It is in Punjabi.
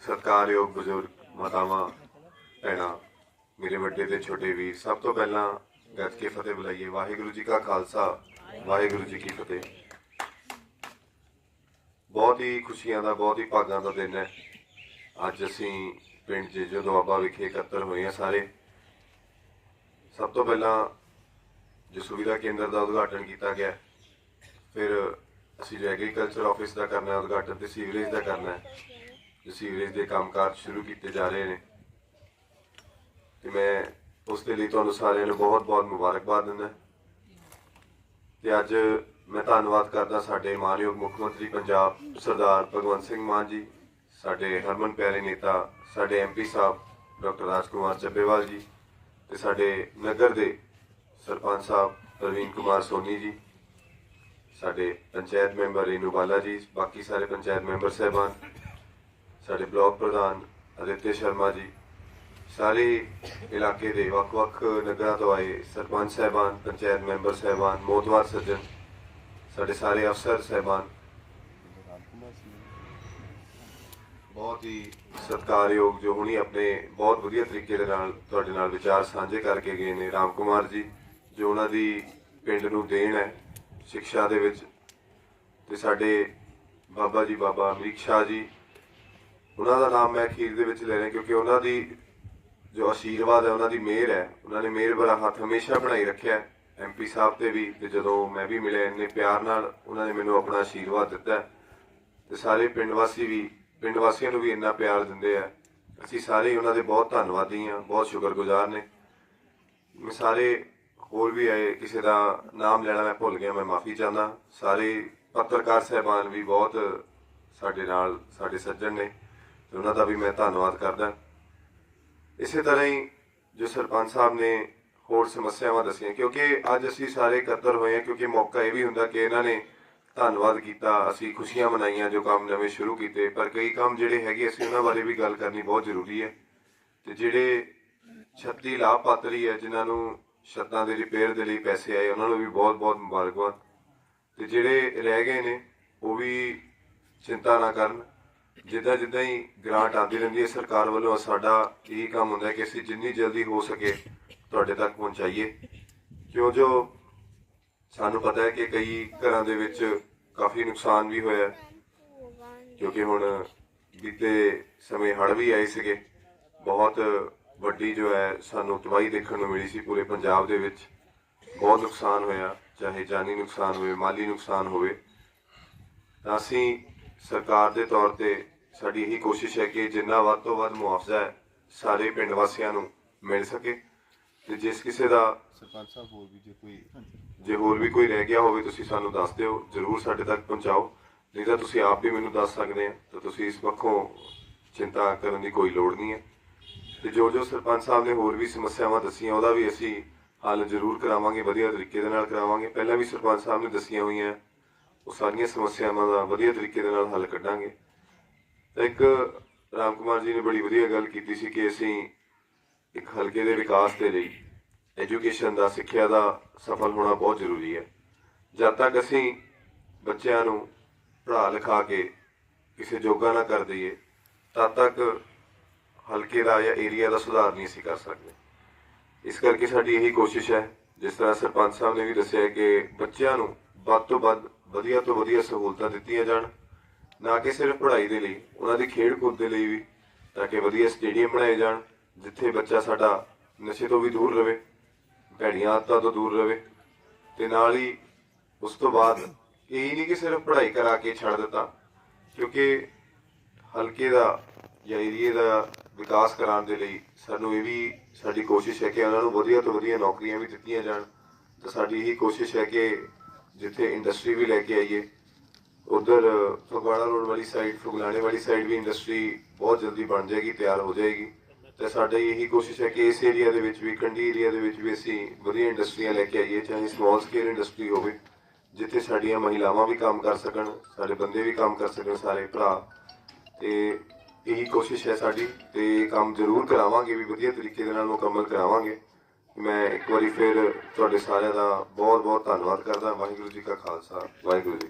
ਸਤਿਕਾਰਯੋਗ ਬਜ਼ੁਰਗ, ਮਾਤਾਵਾਂ, ਭੈਣਾਂ, ਮੇਰੇ ਵੱਡੇ ਤੇ ਛੋਟੇ ਵੀਰ, ਸਭ ਤੋਂ ਪਹਿਲਾਂ ਗੱਜ ਕੇ ਫਤਿਹ ਬੁਲਾਈਏ। ਵਾਹਿਗੁਰੂ ਜੀ ਕਾ ਖਾਲਸਾ, ਵਾਹਿਗੁਰੂ ਜੀ ਕੀ ਫਤਿਹ। ਬਹੁਤ ਹੀ ਖੁਸ਼ੀਆਂ ਦਾ, ਬਹੁਤ ਹੀ ਭਾਗਾਂ ਦਾ ਦਿਨ ਹੈ। ਅੱਜ ਅਸੀਂ ਪਿੰਡ ਜੇਜੋ ਦੁਆਬਾ ਵਿਖੇ ਇਕੱਤਰ ਹੋਏ ਹਾਂ ਸਾਰੇ। ਸਭ ਤੋਂ ਪਹਿਲਾਂ ਜੋ ਸੁਵਿਧਾ ਕੇਂਦਰ ਦਾ ਉਦਘਾਟਨ ਕੀਤਾ ਗਿਆ। ਫਿਰ ਅਸੀਂ ਐਗਰੀਕਲਚਰ ਆਫਿਸ ਦਾ ਕਰਨਾ ਉਦਘਾਟਨ ਤੇ ਸੀਵਰੇਜ ਦਾ ਕਰਨਾ ਹੈ। ਜੋ ਸੀਵਰੇਜ ਦੇ ਕੰਮਕਾਜ ਸ਼ੁਰੂ ਕੀਤੇ ਜਾ ਰਹੇ ਨੇ। ਤੇ ਮੈਂ ਉਸ ਦੇ ਲਈ ਤੁਹਾਨੂੰ ਸਾਰਿਆਂ ਨੂੰ ਬਹੁਤ-ਬਹੁਤ ਮੁਬਾਰਕਬਾਦ ਦਿੰਦਾ ਤੇ ਅੱਜ ਮੈਂ ਧੰਨਵਾਦ ਕਰਦਾ ਸਾਡੇ ਮਾਨਯੋਗ ਮੁੱਖ ਮੰਤਰੀ ਪੰਜਾਬ, ਸਰਦਾਰ ਭਗਵੰਤ ਸਿੰਘ ਮਾਨ ਜੀ, ਸਾਡੇ ਹਰਮਨ ਪਿਆਰੇ ਨੇਤਾ, ਸਾਡੇ ਐਮਪੀ ਸਾਹਿਬ, ਡਾਕਟਰ ਰਾਜਕੁਮਾਰ ਚੱਬੇਵਾਲ ਜੀ, ਤੇ ਸਾਡੇ ਨਗਰ ਦੇ ਸਰਪੰਚ ਸਾਹਿਬ ਪ੍ਰਵੀਨ ਕੁਮਾਰ ਸੋਨੀ ਜੀ ਸਾਡੇ ਪੰਚਾਇਤ ਮੈਂਬਰ ਰੀਨੂ ਬਾਲਾ ਜੀ, ਬਾਕੀ ਸਾਰੇ ਪੰਚਾਇਤ ਮੈਂਬਰ ਸਹਿਬਾਨ, ਸਾਡੇ ਬਲਾਕ ਪ੍ਰਧਾਨ ਅਦਿੱਤਯ ਸ਼ਰਮਾ ਜੀ, ਸਾਰੇ ਇਲਾਕੇ ਦੇ ਵੱਖ-ਵੱਖ ਨਗਰਾਂ ਤੋਂ ਆਏ ਸਰਪੰਚ ਸਹਿਬਾਨ, ਪੰਚਾਇਤ ਮੈਂਬਰ ਸਹਿਬਾਨ ਮੋਤਵਾਰ ਸੱਜਣ, ਸਾਡੇ ਸਾਰੇ ਅਫਸਰ ਸਹਿਬਾਨ। ਬਹੁਤ ਹੀ ਸਤਿਕਾਰਯੋਗ ਜੋ ਹੁਣੀ ਆਪਣੇ ਬਹੁਤ ਵਧੀਆ ਤਰੀਕੇ ਦੇ ਨਾਲ ਤੁਹਾਡੇ ਨਾਲ ਵਿਚਾਰ ਸਾਂਝੇ ਕਰਕੇ ਗਏ ਨੇ ਰਾਮ ਕੁਮਾਰ ਜੀ, ਜੋ ਉਹਨਾਂ ਦੀ ਪਿੰਡ ਨੂੰ ਦੇਣ ਹੈ। ਸਿੱਖਿਆ ਦੇ ਵਿੱਚ ਤੇ ਸਾਡੇ ਬਾਬਾ ਜੀ, ਬਾਬਾ ਅਮਰੀਕ ਸ਼ਾਹ ਜੀ, ਉਹਨਾਂ ਦਾ ਨਾਮ ਮੈਂ ਅਖੀਰ ਦੇ ਵਿੱਚ ਲੈ ਰਿਹਾ ਕਿਉਂਕਿ ਉਹਨਾਂ ਦੀ ਜੋ ਆਸ਼ੀਰਵਾਦ ਹੈ, ਉਹਨਾਂ ਦੀ ਮਿਹਰ ਹੈ, ਉਹਨਾਂ ਨੇ ਮਿਹਰ ਭਰਾ ਹੱਥ ਹਮੇਸ਼ਾ ਬਣਾਈ ਰੱਖਿਆ ਐਮਪੀ ਸਾਹਿਬ ਤੇ ਵੀ ਤੇ ਜਦੋਂ ਮੈਂ ਵੀ ਮਿਲਿਆ, ਇੰਨੇ ਪਿਆਰ ਨਾਲ ਉਹਨਾਂ ਨੇ ਮੈਨੂੰ ਆਪਣਾ ਆਸ਼ੀਰਵਾਦ ਦਿੱਤਾ ਹੈ। ਤੇ ਸਾਰੇ ਪਿੰਡ ਵਾਸੀ ਵੀ, ਪਿੰਡ ਵਾਸੀਆਂ ਨੂੰ ਵੀ ਇੰਨਾ ਪਿਆਰ ਦਿੰਦੇ ਆ। ਅਸੀਂ ਸਾਰੇ ਉਹਨਾਂ ਦੇ ਬਹੁਤ ਧੰਨਵਾਦੀ ਹਾਂ, ਬਹੁਤ ਸ਼ੁਕਰਗੁਜ਼ਾਰ ਨੇ। ਮੈਂ ਸਾਰੇ ਹੋਰ ਵੀ ਆਏ, ਕਿਸੇ ਦਾ ਨਾਮ ਲੈਣਾ ਮੈਂ ਭੁੱਲ ਗਿਆ, ਮੈਂ ਮਾਫੀ ਚਾਹੁੰਦਾ। ਸਾਰੇ ਪੱਤਰਕਾਰ ਸਹਿਬਾਨ ਵੀ ਬਹੁਤ ਸਾਡੇ ਨਾਲ, ਸਾਡੇ ਸੱਜਣ ਨੇ, ਤੇ ਉਹਨਾਂ ਦਾ ਵੀ ਮੈਂ ਧੰਨਵਾਦ ਕਰਦਾ। ਇਸੇ ਤਰ੍ਹਾਂ ਹੀ ਜੋ ਸਰਪੰਚ ਸਾਹਿਬ ਨੇ ਹੋਰ ਸਮੱਸਿਆਵਾਂ ਦੱਸੀਆਂ, ਕਿਉਂਕਿ ਅੱਜ ਅਸੀਂ ਸਾਰੇ ਇਕੱਤਰ ਹੋਏ ਹਾਂ, ਕਿਉਂਕਿ ਮੌਕਾ ਇਹ ਵੀ ਹੁੰਦਾ ਕਿ ਇਹਨਾਂ ਨੇ ਧੰਨਵਾਦ ਕੀਤਾ, ਅਸੀਂ ਖੁਸ਼ੀਆਂ ਮਨਾਈਆਂ ਜੋ ਕੰਮ ਨਵੇਂ ਸ਼ੁਰੂ ਕੀਤੇ, ਪਰ ਕਈ ਕੰਮ ਜਿਹੜੇ ਹੈਗੇ, ਅਸੀਂ ਉਹਨਾਂ ਬਾਰੇ ਵੀ ਗੱਲ ਕਰਨੀ ਬਹੁਤ ਜ਼ਰੂਰੀ ਹੈ। ਤੇ ਜਿਹੜੇ ਛੱਤੀ ਲਾਭਪਾਤਰੀ ਹੈ, ਜਿਨ੍ਹਾਂ ਨੂੰ ਛੱਤਾਂ ਦੇ ਰਿਪੇਅਰ ਦੇ ਲਈ ਪੈਸੇ ਆਏ, ਉਹਨਾਂ ਨੂੰ ਵੀ ਬਹੁਤ-ਬਹੁਤ ਮੁਬਾਰਕਬਾਦ। ਤੇ ਜਿਹੜੇ ਰਹਿ ਗਏ ਨੇ, ਉਹ ਵੀ ਚਿੰਤਾ ਨਾ ਕਰਨ। ਜਿੱਦਾਂ ਜਿੱਦਾਂ ਹੀ ਗ੍ਰਾਂਟ ਆਉਂਦੀ ਰਹਿੰਦੀ ਹੈ, ਸਰਕਾਰ ਵੱਲੋਂ ਸਾਡਾ ਇਹ ਕੰਮ ਹੁੰਦਾ ਕਿ ਅਸੀਂ ਜਿੰਨੀ ਜਲਦੀ ਹੋ ਸਕੇ ਤੁਹਾਡੇ ਤੱਕ ਪਹੁੰਚਾਈਏ। ਕਿਉਂ ਜੋ ਸਾਨੂੰ ਪਤਾ ਹੈ ਕਿ ਕਈ ਘਰਾਂ ਦੇ ਵਿੱਚ ਕਾਫੀ ਨੁਕਸਾਨ ਵੀ ਹੋਇਆ ਕਿਉਂਕਿ ਹੁਣ ਬੀਤੇ ਸਮੇਂ ਹੜ੍ਹ ਵੀ ਆਏ ਸੀਗੇ। ਬਹੁਤ ਵੱਡੀ ਜੋ ਹੈ ਸਾਨੂੰ ਤਬਾਹੀ ਦੇਖਣ ਨੂੰ ਮਿਲੀ ਸੀ ਪੂਰੇ ਪੰਜਾਬ ਦੇ ਵਿੱਚ। ਬਹੁਤ ਨੁਕਸਾਨ ਹੋਇਆ ਚਾਹੇ ਜਾਨੀ ਨੁਕਸਾਨ ਹੋਵੇ ਮਾਲੀ ਨੁਕਸਾਨ ਹੋਵੇ। ਤਾਂ ਅਸੀਂ ਸਰਕਾਰ ਦੇ ਤੌਰ ਤੇ ਸਾਡੀ ਇਹੀ ਕੋਸ਼ਿਸ਼ ਹੈ ਕਿ ਜਿੰਨਾ ਵੱਧ ਤੋਂ ਵੱਧ ਮੁਆਵਜ਼ਾ ਹੈ ਸਾਰੇ ਪਿੰਡ ਵਾਸੀਆਂ ਨੂੰ ਮਿਲ ਸਕੇ। ਤੇ ਜਿਸ ਕਿਸੇ ਦਾ ਸਰਪੰਚ ਸਾਹਿਬ ਹੋਰ ਵੀ ਜੇ ਕੋਈ ਜੇ ਹੋਰ ਵੀ ਕੋਈ ਰਹਿ ਗਿਆ ਹੋਵੇ ਤੁਸੀਂ ਸਾਨੂੰ ਦੱਸ ਦਿਓ ਜਰੂਰ ਸਾਡੇ ਤੱਕ ਪਹੁੰਚਾਓ। ਨਹੀਂ ਤਾਂ ਤੁਸੀਂ ਆਪ ਵੀ ਮੈਨੂੰ ਦੱਸ ਸਕਦੇ ਆ ਤਾਂ ਤੁਸੀਂ ਇਸ ਪੱਖੋਂ ਚਿੰਤਾ ਕਰਨ ਦੀ ਕੋਈ ਲੋੜ ਨਹੀਂ ਹੈ। ਤੇ ਜੋ ਜੋ ਸਰਪੰਚ ਸਾਹਿਬ ਨੇ ਹੋਰ ਵੀ ਸਮੱਸਿਆਵਾਂ ਦੱਸੀਆਂ, ਉਹਦਾ ਵੀ ਅਸੀਂ ਹੱਲ ਜ਼ਰੂਰ ਕਰਾਵਾਂਗੇ, ਵਧੀਆ ਤਰੀਕੇ ਦੇ ਨਾਲ ਕਰਾਵਾਂਗੇ। ਪਹਿਲਾਂ ਵੀ ਸਰਪੰਚ ਸਾਹਿਬ ਨੇ ਦੱਸੀਆਂ ਹੋਈਆਂ, ਉਹ ਸਾਰੀਆਂ ਸਮੱਸਿਆਵਾਂ ਦਾ ਵਧੀਆ ਤਰੀਕੇ ਦੇ ਨਾਲ ਹੱਲ ਕੱਢਾਂਗੇ। ਤਾਂ ਇੱਕ ਰਾਮ ਕੁਮਾਰ ਜੀ ਨੇ ਬੜੀ ਵਧੀਆ ਗੱਲ ਕੀਤੀ ਸੀ ਕਿ ਅਸੀਂ ਇੱਕ ਹਲਕੇ ਦੇ ਵਿਕਾਸ ਦੇ ਲਈ ਐਜੂਕੇਸ਼ਨ ਦਾ, ਸਿੱਖਿਆ ਦਾ ਸਫਲ ਹੋਣਾ ਬਹੁਤ ਜ਼ਰੂਰੀ ਹੈ। ਜਦ ਤੱਕ ਅਸੀਂ ਬੱਚਿਆਂ ਨੂੰ ਪੜ੍ਹਾ ਲਿਖਾ ਕੇ ਕਿਸੇ ਜੋਗਾ ਨਾ ਕਰ ਦਈਏ, ਤਦ ਤੱਕ ਹਲਕੇ ਦਾ ਜਾਂ ਏਰੀਆ ਦਾ ਸੁਧਾਰ ਨਹੀਂ ਅਸੀਂ ਕਰ ਸਕਦੇ। ਇਸ ਕਰਕੇ ਸਾਡੀ ਇਹੀ ਕੋਸ਼ਿਸ਼ ਹੈ, ਜਿਸ ਤਰ੍ਹਾਂ ਸਰਪੰਚ ਸਾਹਿਬ ਨੇ ਵੀ ਦੱਸਿਆ ਕਿ ਬੱਚਿਆਂ ਨੂੰ ਵੱਧ ਤੋਂ ਵੱਧ ਵਧੀਆ ਤੋਂ ਵਧੀਆ ਸਹੂਲਤਾਂ ਦਿੱਤੀਆਂ ਜਾਣ, ਨਾ ਕਿ ਸਿਰਫ ਪੜ੍ਹਾਈ ਦੇ ਲਈ, ਉਹਨਾਂ ਦੀ ਖੇਡ ਕੂਦ ਦੇ ਲਈ ਵੀ, ਤਾਂ ਕਿ ਵਧੀਆ ਸਟੇਡੀਅਮ ਬਣਾਏ ਜਾਣ, ਜਿੱਥੇ ਬੱਚਾ ਸਾਡਾ ਨਸ਼ੇ ਤੋਂ ਵੀ ਦੂਰ ਰਹੇ, ਭੈੜੀਆਂ ਆਦਤਾਂ ਤੋਂ ਦੂਰ ਰਹੇ, ਤੇ ਨਾਲ ਹੀ ਉਸ ਤੋਂ ਬਾਅਦ ਇਹ ਨਹੀਂ ਕਿ ਸਿਰਫ ਪੜ੍ਹਾਈ ਕਰਾ ਕੇ ਛੱਡ ਦਿੱਤਾ, ਕਿਉਂਕਿ ਹਲਕੇ ਦਾ ਜਾਂ ਏਰੀਏ ਦਾ ਵਿਕਾਸ ਕਰਾਉਣ ਦੇ ਲਈ ਸਾਨੂੰ ਇਹ ਵੀ ਸਾਡੀ ਕੋਸ਼ਿਸ਼ ਹੈ ਕਿ ਉਹਨਾਂ ਨੂੰ ਵਧੀਆ ਤੋਂ ਵਧੀਆ ਨੌਕਰੀਆਂ ਵੀ ਦਿੱਤੀਆਂ ਜਾਣ। ਤਾਂ ਸਾਡੀ ਇਹੀ ਕੋਸ਼ਿਸ਼ ਹੈ ਕਿ ਜਿੱਥੇ ਇੰਡਸਟਰੀ ਵੀ ਲੈ ਕੇ ਆਈਏ, ਉਧਰ ਫਗਵਾੜਾ ਰੋਡ ਵਾਲੀ ਸਾਈਡ ਫਗਲਾਣੇ ਵਾਲੀ ਸਾਈਡ ਵੀ ਇੰਡਸਟਰੀ ਬਹੁਤ ਜਲਦੀ ਬਣ ਜਾਏਗੀ, ਤਿਆਰ ਹੋ ਜਾਏਗੀ। ਤੇ ਸਾਡੀ ਇਹੀ ਕੋਸ਼ਿਸ਼ ਹੈ ਕਿ ਇਸ ਏਰੀਆ ਦੇ ਵਿੱਚ ਵੀ, ਕੰਢੀ ਏਰੀਆ ਦੇ ਵਿੱਚ ਵੀ ਅਸੀਂ ਵਧੀਆ ਇੰਡਸਟਰੀਆਂ ਲੈ ਕੇ ਆਈਏ, ਚਾਹੇ ਸਮਾਲ ਸਕੇਲ ਇੰਡਸਟਰੀ ਹੋਵੇ, ਜਿੱਥੇ ਸਾਡੀਆਂ ਮਹਿਲਾਵਾਂ ਵੀ ਕੰਮ ਕਰ ਸਕਣ, ਸਾਡੇ ਬੰਦੇ ਵੀ ਕੰਮ ਕਰ ਸਕਣ, ਸਾਰੇ ਭਰਾ। ਤੇ ਇਹੀ ਕੋਸ਼ਿਸ਼ ਹੈ ਸਾਡੀ ਤੇ ਕੰਮ ਜ਼ਰੂਰ ਕਰਾਵਾਂਗੇ ਵੀ ਵਧੀਆ ਤਰੀਕੇ ਦੇ ਨਾਲ ਮੁਕੰਮਲ ਕਰਾਵਾਂਗੇ। ਮੈਂ ਇੱਕ ਵਾਰੀ ਫਿਰ ਤੁਹਾਡੇ ਸਾਰਿਆਂ ਦਾ ਬਹੁਤ ਬਹੁਤ ਧੰਨਵਾਦ ਕਰਦਾ। ਵਾਹਿਗੁਰੂ ਜੀ ਕਾ ਖਾਲਸਾ, ਵਾਹਿਗੁਰੂ ਜੀ